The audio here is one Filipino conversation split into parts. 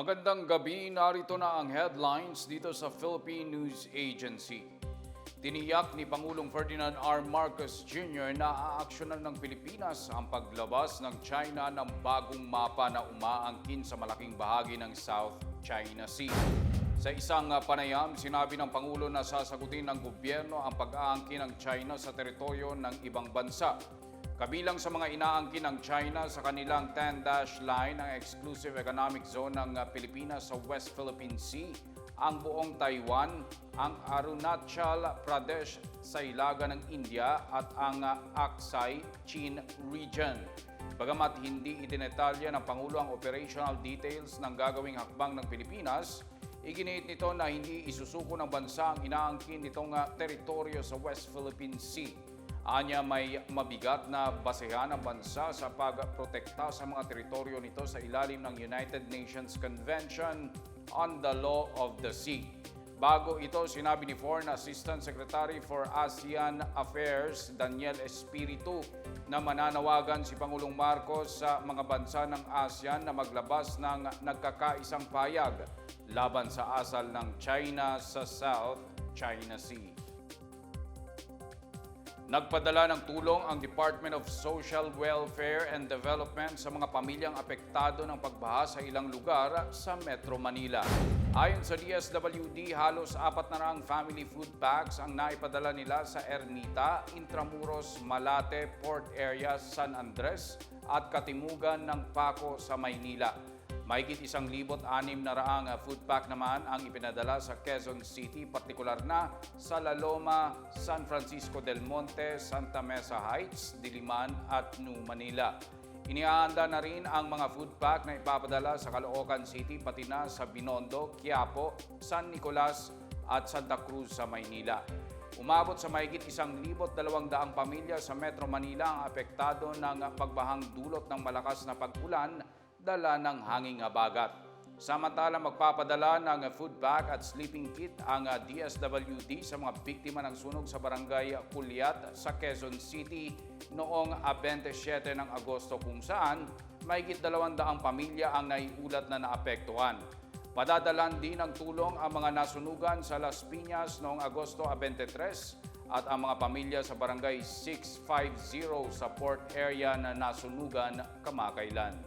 Magandang gabi, narito na ang headlines dito sa Philippine News Agency. Tiniyak ni Pangulong Ferdinand R. Marcos Jr. na aaksyonan ng Pilipinas ang paglabas ng China ng bagong mapa na umaangkin sa malaking bahagi ng South China Sea. Sa isang panayam, sinabi ng Pangulo na sasagutin ng gobyerno ang pag-aangkin ng China sa teritoryo ng ibang bansa. Kabilang sa mga inaangkin ng China sa kanilang 10-dash line ang exclusive economic zone ng uh, Pilipinas sa West Philippine Sea, ang buong Taiwan, ang Arunachal Pradesh sa ilaga ng India at ang uh, Aksai Chin region. Bagamat hindi itinetalya ng Pangulo ang operational details ng gagawing hakbang ng Pilipinas, Iginiit nito na hindi isusuko ng bansa ang inaangkin nitong uh, teritoryo sa West Philippine Sea. Anya may mabigat na basehan ng bansa sa pagprotekta sa mga teritoryo nito sa ilalim ng United Nations Convention on the Law of the Sea. Bago ito, sinabi ni Foreign Assistant Secretary for ASEAN Affairs Daniel Espiritu na mananawagan si Pangulong Marcos sa mga bansa ng ASEAN na maglabas ng nagkakaisang payag laban sa asal ng China sa South China Sea. Nagpadala ng tulong ang Department of Social Welfare and Development sa mga pamilyang apektado ng pagbaha sa ilang lugar sa Metro Manila. Ayon sa DSWD, halos apat na raang family food packs ang naipadala nila sa Ermita, Intramuros, Malate, Port Area, San Andres at Katimugan ng Paco sa Maynila. Mahigit isang libot anim na raang uh, food pack naman ang ipinadala sa Quezon City, partikular na sa La Loma, San Francisco del Monte, Santa Mesa Heights, Diliman at New Manila. Inihaanda na rin ang mga food pack na ipapadala sa Caloocan City pati na sa Binondo, Quiapo, San Nicolas at Santa Cruz sa Maynila. Umabot sa mahigit isang libot dalawang daang pamilya sa Metro Manila ang apektado ng pagbahang dulot ng malakas na pag-ulan dala ng hanging habagat. Samantala magpapadala ng food bag at sleeping kit ang DSWD sa mga biktima ng sunog sa barangay Puliat sa Quezon City noong uh, 27 ng Agosto kung saan mahigit 200 pamilya ang naiulat na naapektuhan. Padadalan din ng tulong ang mga nasunugan sa Las Piñas noong Agosto 23 at ang mga pamilya sa barangay 650 sa port area na nasunugan kamakailan.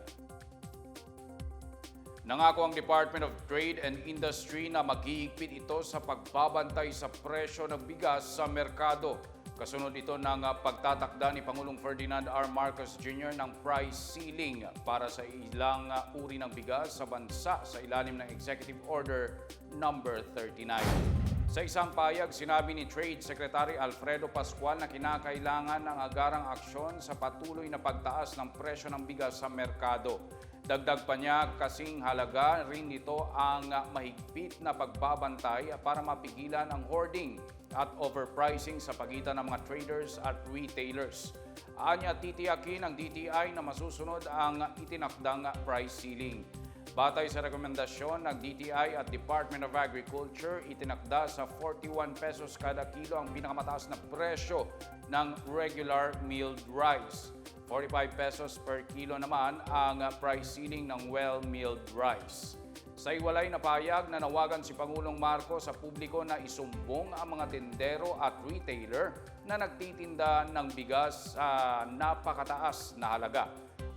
Nangako ang Department of Trade and Industry na maghihigpit ito sa pagbabantay sa presyo ng bigas sa merkado. Kasunod ito ng uh, pagtatakda ni Pangulong Ferdinand R. Marcos Jr. ng price ceiling para sa ilang uh, uri ng bigas sa bansa sa ilalim ng Executive Order number 39. Sa isang payag, sinabi ni Trade Secretary Alfredo Pascual na kinakailangan ng agarang aksyon sa patuloy na pagtaas ng presyo ng bigas sa merkado. Dagdag pa niya kasing halaga rin nito ang mahigpit na pagbabantay para mapigilan ang hoarding at overpricing sa pagitan ng mga traders at retailers. Anya titiyakin ng DTI na masusunod ang itinakdang price ceiling. Batay sa rekomendasyon ng DTI at Department of Agriculture, itinakda sa 41 pesos kada kilo ang pinakamataas na presyo ng regular milled rice. 45 pesos per kilo naman ang price ceiling ng well-milled rice. Sa iwalay na payag, nanawagan si Pangulong Marcos sa publiko na isumbong ang mga tendero at retailer na nagtitinda ng bigas sa napakataas na halaga.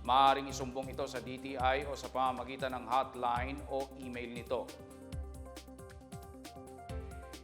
Maaaring isumbong ito sa DTI o sa pamamagitan ng hotline o email nito.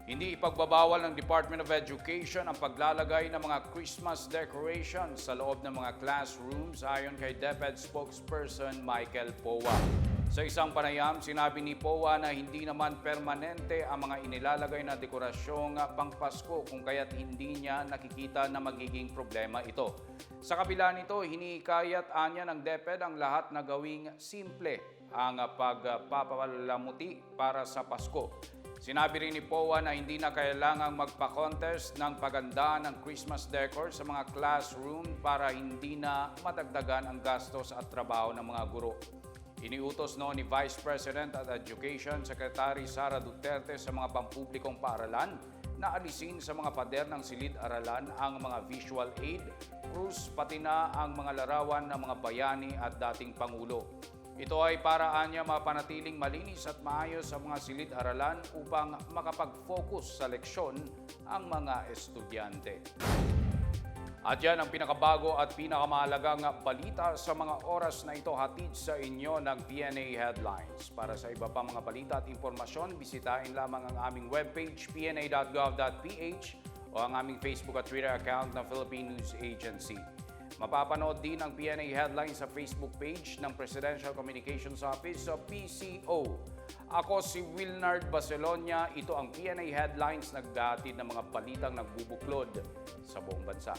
Hindi ipagbabawal ng Department of Education ang paglalagay ng mga Christmas decorations sa loob ng mga classrooms ayon kay DepEd spokesperson Michael Powa. Sa isang panayam, sinabi ni Powa na hindi naman permanente ang mga inilalagay na dekorasyong pangpasko kung kaya't hindi niya nakikita na magiging problema ito. Sa kabila nito, hinikayat anya ng DepEd ang lahat na gawing simple ang pagpapalamuti para sa Pasko. Sinabi rin ni POA na hindi na kailangang magpa-contest ng paganda ng Christmas decor sa mga classroom para hindi na madagdagan ang gastos at trabaho ng mga guro. Iniutos noon ni Vice President at Education Secretary Sara Duterte sa mga pampublikong paaralan na alisin sa mga pader ng silid-aralan ang mga visual aid, cruise pati na ang mga larawan ng mga bayani at dating Pangulo. Ito ay paraan niya mapanatiling malinis at maayos ang mga silid-aralan upang makapag-focus sa leksyon ang mga estudyante. At yan ang pinakabago at pinakamahalagang balita sa mga oras na ito hatid sa inyo ng PNA Headlines. Para sa iba pang mga balita at impormasyon, bisitahin lamang ang aming webpage pna.gov.ph o ang aming Facebook at Twitter account ng Philippine News Agency. Mapapanood din ang PNA Headlines sa Facebook page ng Presidential Communications Office o PCO. Ako si Wilnard Baselonia. Ito ang PNA Headlines nagdahatid ng mga balitang nagbubuklod sa buong bansa.